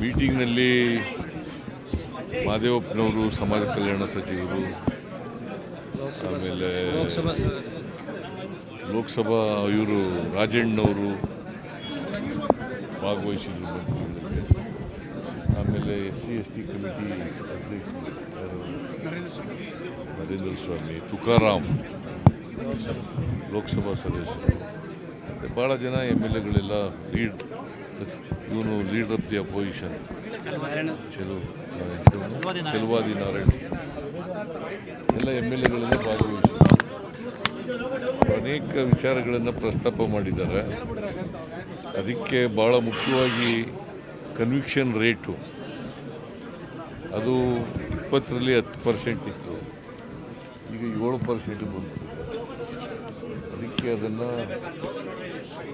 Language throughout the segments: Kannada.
ಮೀಟಿಂಗ್ನಲ್ಲಿ ಮಾದೇವಪ್ಪನವರು ಸಮಾಜ ಕಲ್ಯಾಣ ಸಚಿವರು ಆಮೇಲೆ ಲೋಕಸಭಾ ಇವರು ರಾಜಣ್ಣವರು ಭಾಗವಹಿಸಿದ್ರು ಮಂತ್ರಿಗಳಲ್ಲಿ ಆಮೇಲೆ S C S T committee ಅಧ್ಯಕ್ಷರು? ನರೇಂದ್ರ ಸ್ವಾಮಿ ತುಕಾರಾಮ್ ಲೋಕಸಭಾ ಸದಸ್ಯರು. ಮತ್ತು ಭಾಳ ಜನ ಎಂ ಎಲ್ ಎಗಳೆಲ್ಲ ಲೀಡ್ ಇವನು leader of the opposition. Chaluvadi Narayana. ಎಲ್ಲ ಎಂ ಎಲ್ ಎಗಳೆಲ್ಲ ಭಾಗವಹಿಸಿ ಅನೇಕ ವಿಚಾರಗಳನ್ನು ಪ್ರಸ್ತಾಪ ಮಾಡಿದ್ದಾರೆ. ಅದಕ್ಕೆ ಭಾಳ ಮುಖ್ಯವಾಗಿ ಕನ್ವಿಕ್ಷನ್ ರೇಟು ಅದು ಇಪ್ಪತ್ತರಲ್ಲಿ ಹತ್ತು ಪರ್ಸೆಂಟ್ ಇತ್ತು. ಈಗ ಏಳು ಪರ್ಸೆಂಟ್ ಬಂತು ಅದಕ್ಕೆ ಅದನ್ನು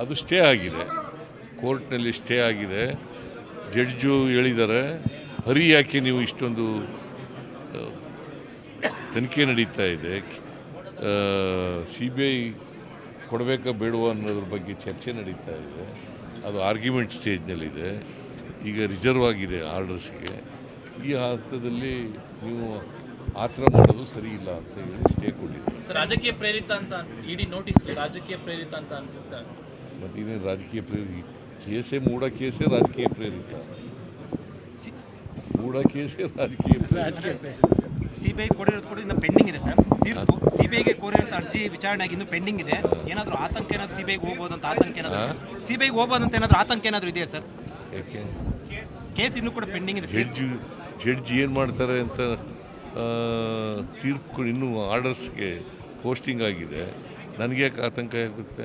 ಅದು ಸ್ಟೇ ಆಗಿದೆ. ಕೋರ್ಟ್ನಲ್ಲಿ ಸ್ಟೇ ಆಗಿದೆ. ಜಡ್ಜು ಹೇಳಿದ್ದಾರೆ, ಹರಿ ಯಾಕೆ ನೀವು ಇಷ್ಟೊಂದು ತನಿಖೆ ನಡೀತಾ ಇದೆ? ಸಿ ಬಿ ಐ ಕೊಡಬೇಕಾ ಬೇಡವಾ ಅನ್ನೋದ್ರ ಬಗ್ಗೆ ಚರ್ಚೆ ನಡೀತಾ ಇದೆ. ಅದು ಆರ್ಗ್ಯುಮೆಂಟ್ ಸ್ಟೇಜ್ನಲ್ಲಿದೆ. ಈಗ ರಿಸರ್ವ್ ಆಗಿದೆ ಆರ್ಡರ್ಸ್ಗೆ. ಈ ಹಂತದಲ್ಲಿ ನೀವು ಆ ಮಾಡೋದು ಸರಿ ಇಲ್ಲ ಅಂತ ಹೇಳಿ ಸ್ಟೇ ಕೊಟ್ಟಿದ್ದಾರೆ. ಸರ್, ರಾಜಕೀಯ ಪ್ರೇರಿತ ಅಂತ, ಇಡೀ ನೋಟಿಸ್ ರಾಜಕೀಯ ಪ್ರೇರಿತ ಅಂತ ಅನ್ಸುತ್ತೆ. ಮತ್ತು ಇದೇನು ರಾಜಕೀಯ ಪ್ರೇರಿತ. ಕೇಸೇ ಮೂಡ ಕೇಸೆ ರಾಜಕೀಯ ಪ್ರೇರಿತ. ಮೂಡ ಕೇಸೇ ರಾಜಕೀಯ ಸಿಬಿಐ ಕೋರಿರೋದು ಕೂಡ ಇನ್ನು ಪೆಂಡಿಂಗ್ ಇದೆ ಸರ್ ತೀರ್ಪು. ಸಿಬಿಐಗೆ ಕೋರಿರೋಂಥ ಅರ್ಜಿ ವಿಚಾರಣೆ ಆಗಿ ಇನ್ನು ಪೆಂಡಿಂಗ್ ಇದೆ. ಏನಾದರೂ ಆತಂಕ ಏನಾದರೂ ಸಿಬಿಐಗೆ ಹೋಗ್ಬೋದು ಅಂತ ಆತಂಕ ಏನಾದರೂ ಸಿಬಿಐಗೆ ಹೋಗ್ಬೋದು ಅಂತ ಏನಾದರೂ ಆತಂಕ ಏನಾದರೂ ಇದೆಯಾ ಸರ್ ಕೇಸ್ ಇನ್ನೂ ಕೂಡ ಪೆಂಡಿಂಗ್ ಇದೆ ಜಡ್ಜ್ ಜಡ್ಜ್ ಏನು ಮಾಡ್ತಾರೆ ಅಂತ ತೀರ್ಪು ಇನ್ನೂ ಆರ್ಡರ್ಸ್ಗೆ ಪೋಸ್ಟಿಂಗ್ ಆಗಿದೆ. ನನಗೆ ಯಾಕೆ ಆತಂಕ ಆಗುತ್ತೆ?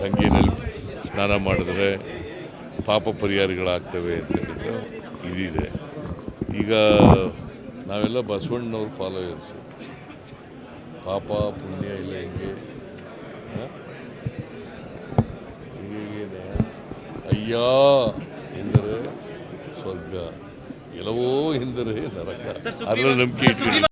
ಗಂಗೆನಲ್ಲಿ ಸ್ನಾನ ಮಾಡಿದ್ರೆ ಪಾಪ ಪರಿಹಾರಗಳಾಗ್ತವೆ ಹೇಳಿದ್ದು ಇದಿದೆ. ಈಗ ನಾವೆಲ್ಲ ಬಸವಣ್ಣನವ್ರ ಫಾಲೋಯರ್ಸು ಪಾಪ ಪುಣ್ಯ ಇಲ್ಲ ಹಿಂಗೆ? ಹೀಗೇನೆ ಅಯ್ಯ ಎಂದರೆ ಸ್ವರ್ಗ. ಎಲ್ಲವೋ ಎಂದರೆ ನರಕ. ಅದರ ನಂಬಿಕೆ